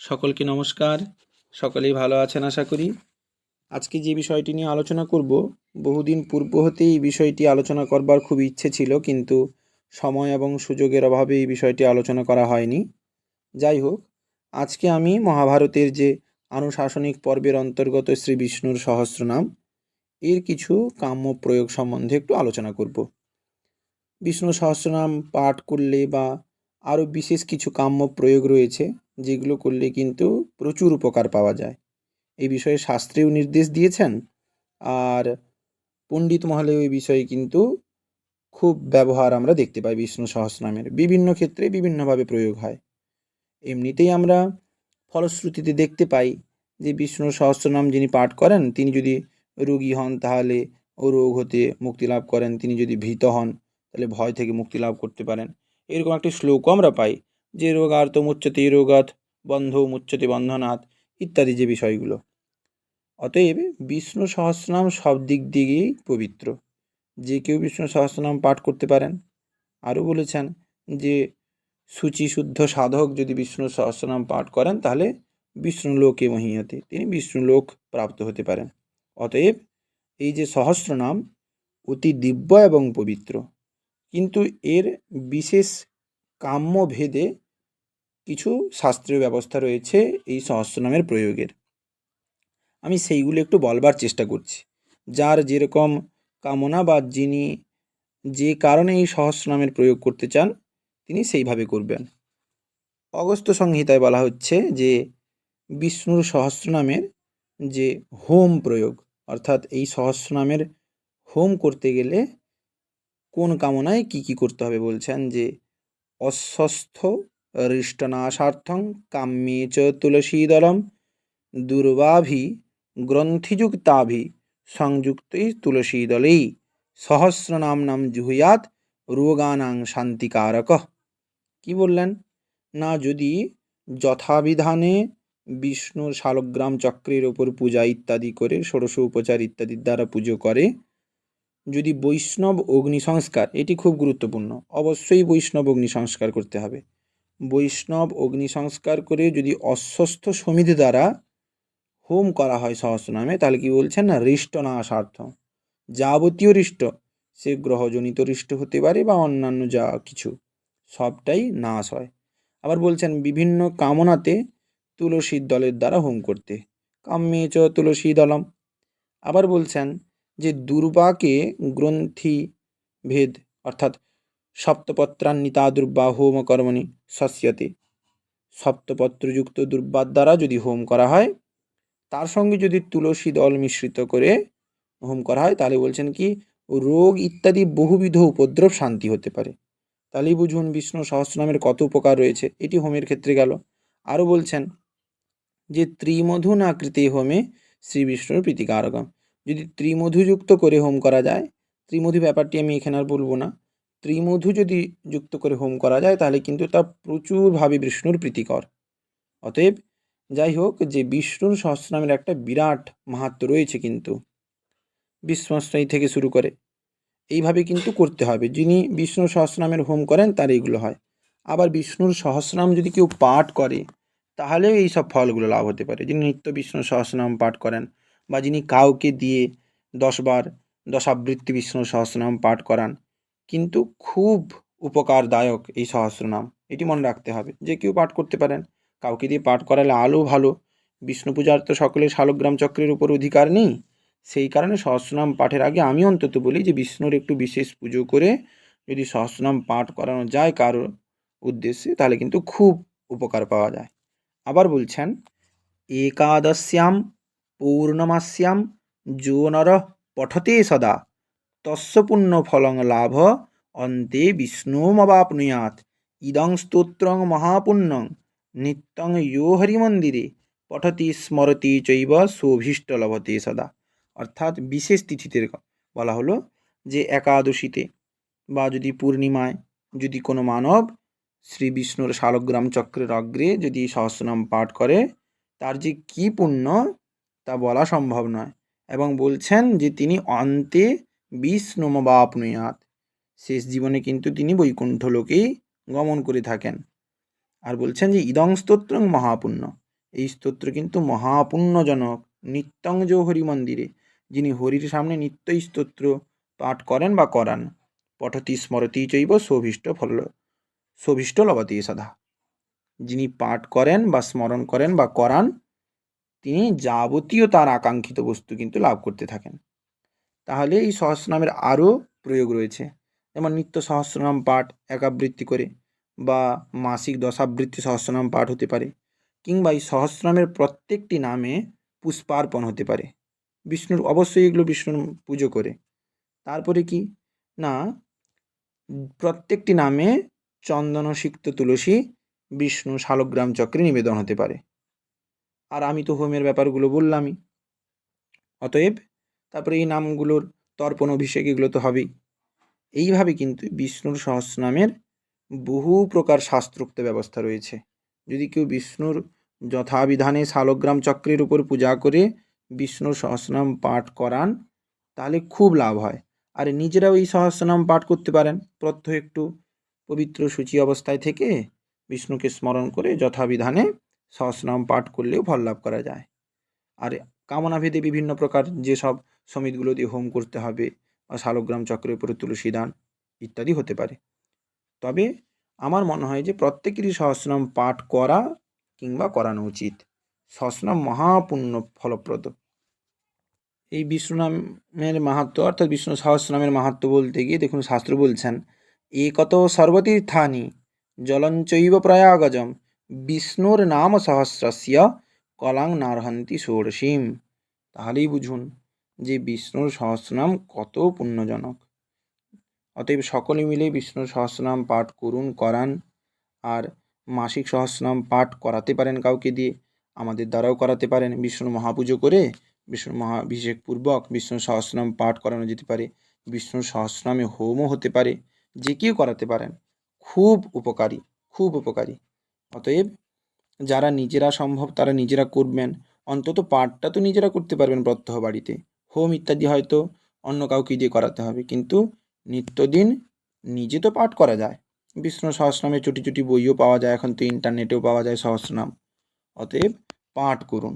সকলকে নমস্কার। সকলেই ভালো আছেন আশা করি। আজকে যে বিষয়টি নিয়ে আলোচনা করব, বহুদিন পূর্ব হতেই এই বিষয়টি আলোচনা করবার খুব ইচ্ছে ছিল, কিন্তু সময় এবং সুযোগের অভাবে এই বিষয়টি আলোচনা করা হয়নি। যাই হোক, আজকে আমি মহাভারতের যে আনুশাসনিক পর্বের অন্তর্গত শ্রী বিষ্ণুর সহস্রনাম, এর কিছু কাম্য প্রয়োগ সম্বন্ধে একটু আলোচনা করব। বিষ্ণু সহস্রনাম পাঠ করলে বা আরও বিশেষ কিছু কাম্য প্রয়োগ রয়েছে যেগুলো করলে কিন্তু প্রচুর উপকার পাওয়া যায়। এই বিষয়ে শাস্ত্রেও নির্দেশ দিয়েছেন আর পণ্ডিত মহলে ওই বিষয়ে কিন্তু খুব ব্যবহার আমরা দেখতে পাই বিষ্ণু সহস্রনামের। বিভিন্ন ক্ষেত্রে বিভিন্নভাবে প্রয়োগ হয়। এমনিতেই আমরা ফলশ্রুতিতে দেখতে পাই যে বিষ্ণু সহস্রনাম যিনি পাঠ করেন, তিনি যদি রোগী হন তাহলে ও রোগ হতে মুক্তি লাভ করেন। তিনি যদি ভীত হন তাহলে ভয় থেকে মুক্তি লাভ করতে পারেন। এরকম একটি শ্লোকও আমরা পাই যে রোগার্ত মুচ্যতে রোগাত, বন্ধ মুচ্যতে বন্ধনাথ ইত্যাদি যে বিষয়গুলো। অতএব বিষ্ণু সহস্রনাম সব দিক দিয়েই পবিত্র। যে কেউ বিষ্ণু সহস্রনাম পাঠ করতে পারেন। আরও বলেছেন যে, সূচি শুদ্ধ সাধক যদি বিষ্ণু সহস্রনাম পাঠ করেন, তাহলে বিষ্ণু লোকে মহিয়তে। তিনি বিষ্ণু লোক প্রাপ্ত হতে পারেন। অতএব এই যে সহস্রনাম, অতি দিব্য এবং পবিত্র। কিন্তু এর বিশেষ কাম্য ভেদে কিছু শাস্ত্রীয় ব্যবস্থা রয়েছে এই সহস্রনামের প্রয়োগের। আমি সেইগুলো একটু বলবার চেষ্টা করছি। যার যেরকম কামনা বা যিনি যে কারণে এই সহস্রনামের প্রয়োগ করতে চান, তিনি সেইভাবে করবেন। অগস্ত সংহিতায় বলা হচ্ছে যে বিষ্ণুর সহস্রনামের যে হোম প্রয়োগ, অর্থাৎ এই সহস্রনামের হোম করতে গেলে কোন কামনায় কি কি করতে হবে বলছেন যে অস্বস্থ হৃষ্টনাশার্থং কাম্যে চ তুলসীদলম, দুর্বাভি গ্রন্থিযুক্তাভি সংযুক্তই তুলসীদলেই। সহস্রনাম জুহুয়াত, রোগানাং শান্তিকারক। কি বললেন? না, যদি যথাবিধানে বিষ্ণুর শালগ্রাম চক্রের ওপর পূজা ইত্যাদি করে, ষোড়শ উপচার ইত্যাদির দ্বারা পুজো করে যদি বৈষ্ণব অগ্নি সংস্কার, এটি খুব গুরুত্বপূর্ণ। অবশ্যই বৈষ্ণব অগ্নি সংস্কার করতে হবে। বৈষ্ণব অগ্নি সংস্কার করে যদি অস্বস্থ সমিতি দ্বারা হোম করা হয় সহস্র নামে তাহলে কি বলছেন না, হৃষ্ট নাশার্থ যাবতীয় হৃষ্ট, সে গ্রহজনিত হৃষ্ট হতে পারে বা অন্যান্য যা কিছু, সবটাই নাশ হয়। আবার বলছেন, বিভিন্ন কামনাতে তুলসীর দলের দ্বারা হোম করতে। কাম্যে চ তুলসী দলম আবার বলছেন যে দুর্বাকে গ্রন্থি ভেদ, অর্থাৎ সপ্তপত্রান্বিতা দুর্বা হোম কর্মণি শস্যতে সপ্তপত্রযুক্ত দুর্বার দ্বারা যদি হোম করা হয়, তার সঙ্গে যদি তুলসী দল মিশ্রিত করে হোম করা হয়, তাহলে বলছেন কি, রোগ ইত্যাদি বহুবিধ উপদ্রব শান্তি হতে পারে। তাহলেই বুঝুন বিষ্ণু সহস্রনামের কত উপকার রয়েছে। এটি হোমের ক্ষেত্রে গেল। আরও বলছেন যে ত্রিমধুন আকৃতি হোমে শ্রী বিষ্ণুর প্রীতিকারকম। যদি ত্রিমধুযুক্ত করে হোম করা যায়, ত্রিমধু ব্যাপারটি আমি এখানে আর বলব না। ত্রিমধু যদি যুক্ত করে হোম করা যায়, তাহলে কিন্তু তা প্রচুরভাবে বিষ্ণুর প্রীতিকর। অতএব, যাই হোক, যে বিষ্ণুর সহস্রনামের একটা বিরাট মাহাত্ম রয়েছে কিন্তু বিশ্বশ্রয়ী থেকে শুরু করে, এইভাবে কিন্তু করতে হবে। যিনি বিষ্ণু সহস্রনামের হোম করেন, তার এইগুলো হয়। আবার বিষ্ণুর সহস্রনাম যদি কেউ পাঠ করে, তাহলেও এই সব ফলগুলো লাভ হতে পারে। যিনি নিত্য বিষ্ণু সহস্রনাম পাঠ করেন বা যিনি কাউকে দিয়ে দশবার দশাবৃত্তি বিষ্ণু সহস্রনাম পাঠ করান, কিন্তু খুব উপকারদায়ক এই সহস্রনাম। এটি মনে রাখতে হবে যে কেউ পাঠ করতে পারেন। কাউকে দিয়ে পাঠ করালে আলো ভালো। বিষ্ণু পূজার তো সকলের শালগ্রাম চক্রের উপর অধিকার নেই। সেই কারণে সহস্রনাম পাঠের আগে আমি অন্তত বলি যে বিষ্ণুর একটু বিশেষ পুজো করে যদি সহস্রনাম পাঠ করানো যায় কারও উদ্দেশ্যে, তাহলে কিন্তু খুব উপকার পাওয়া যায়। আবার বলছেন, একাদশ্যাম পৌর্ণমাস্যাম যো নর পঠতে সদা তস্য পুণ্যফলং লাভ অন্তে বিষ্ণুমবাপ্নুয়াত ইদং স্তোত্রং মহাপুণ্যং নিত্যং ইয়ো হরিমন্দিরে পঠতি স্মরতি চৈব শোভীষ্ট লভতে সদা অর্থাৎ বিশেষ তিথিতে বলা হলো যে একাদশীতে বা যদি পূর্ণিমায় যদি কোনো মানব শ্রী বিষ্ণুর শালগ্রাম চক্রের অগ্রে যদি সহস্রনাম পাঠ করে তার যে কী পুণ্য তা বলা সম্ভব নয়। এবং বলছেন যে তিনি অন্তে বিষ্ণুমবাপ্নুয়াত শেষ জীবনে কিন্তু তিনি বৈকুণ্ঠ লোকেই গমন করে থাকেন। আর বলছেন যে ইদং স্তোত্রং মহাপুণ্য। এই স্তোত্র কিন্তু মহাপুণ্যজনক নিত্যংজ হরি মন্দিরে। যিনি হরির সামনে নিত্যই স্তোত্র পাঠ করেন বা করান। পঠতি স্মরতি চৈব শোভীষ্ট ফল, শোভীষ্ট লবতি সাধা যিনি পাঠ করেন বা স্মরণ করেন বা করান তিনি যাবতীয় তার আকাঙ্ক্ষিত বস্তু কিন্তু লাভ করতে থাকেন। তাহলে এই সহস্রনামের আরও প্রয়োগ রয়েছে। যেমন নিত্য সহস্রনাম পাঠ একাবৃত্তি করে বা মাসিক দশাবৃত্তি সহস্রনাম পাঠ হতে পারে কিংবা এই সহস্রনামের প্রত্যেকটি নামে পুষ্পার্পণ হতে পারে। বিষ্ণুর অবশ্যই এগুলো বিষ্ণুর পুজো করে। তারপরে কি? না, প্রত্যেকটি নামে চন্দনসিক্ত তুলসী, বিষ্ণু শালগ্রাম চক্রে নিবেদন হতে পারে। আর আমি তো হোমের ব্যাপারগুলো বললামই। অতএব তারপরে এই নামগুলোর তর্পণ অভিষেক এগুলো তো হবেই। এইভাবে কিন্তু বিষ্ণুর সহস্রনামের বহু প্রকার শাস্ত্রোক্ত ব্যবস্থা রয়েছে। যদি কেউ বিষ্ণুর যথাবিধানে শালগ্রাম চক্রের উপর পূজা করে বিষ্ণুর সহস্রনাম পাঠ করান, তাহলে খুব লাভ হয়। আর নিজেরাও এই সহস্রনাম পাঠ করতে পারেন। প্রত্যহ একটু পবিত্র সূচি অবস্থায় থেকে বিষ্ণুকে স্মরণ করে যথাবিধানে সহস্রনাম পাঠ করলেও ফল লাভ করা যায়। আর কামনাভেদে বিভিন্ন প্রকার যেসব সমিতগুলো দিয়ে হোম করতে হবে বা শালগ্রাম চক্রের উপরে তুলসী দান ইত্যাদি হতে পারে। তবে আমার মনে হয় যে প্রত্যেকেরই সহস্রনাম পাঠ করা কিংবা করানো উচিত। সহস্রনাম মহাপুণ্য ফলপ্রদ। এই বিষ্ণু নামের মাহাত্ম অর্থাৎ বিষ্ণু সহস্রনামের মাহাত্ম বলতে গিয়ে দেখুন শাস্ত্র বলছেন, একত সর্বতীর্থানি, জলঞ্চৈব প্রয়াগজম বিষ্ণুর নাম সহস্রস্য কলাং নারহন্তি ষোড়শীম। তাহলেই বুঝুন যে বিষ্ণুর সহস্রনাম কত পুণ্যজনক। অতএব সকলে মিলে বিষ্ণুর সহস্রনাম পাঠ করুন, করান। আর মাসিক সহস্রনাম পাঠ করাতে পারেন কাউকে দিয়ে, আমাদের দ্বারাও করাতে পারেন। বিষ্ণুর মহাপুজো করে বিষ্ণুর মহাভিষেক পূর্বক বিষ্ণুর সহস্রনাম পাঠ করানো যেতে পারে। বিষ্ণুর সহস্রনামে হোমও হতে পারে, যে কেউ করাতে পারেন। খুব উপকারী খুব উপকারী। অতএব যারা নিজেরা সম্ভব তারা নিজেরা করবেন। অন্তত পাঠটা তো নিজেরা করতে পারবেন প্রত্যহ বাড়িতে। হোম ইত্যাদি হয়তো অন্য কাউকে দিয়ে করাতে হবে। কিন্তু নিত্যদিন নিজে তো পাঠ করা যায়। বিষ্ণু সহস্রনামে চুটি চুটি বইও পাওয়া যায়। এখন তো ইন্টারনেটেও পাওয়া যায় সহস্রনাম। অতএব পাঠ করুন।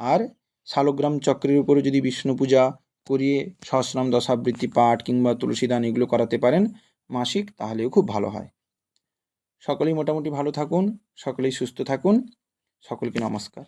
আর শালগ্রাম চক্রের উপরে যদি বিষ্ণু পূজা করিয়ে সহস্রনাম, দশাবৃত্তি, পাঠ কিংবা তুলসী দান এগুলো করাতে পারেন মাসিক, তাহলেও খুব ভালো হয়। সকলেই মোটামুটি ভালো থাকুন সকলেই সুস্থ থাকুন সকলকে নমস্কার।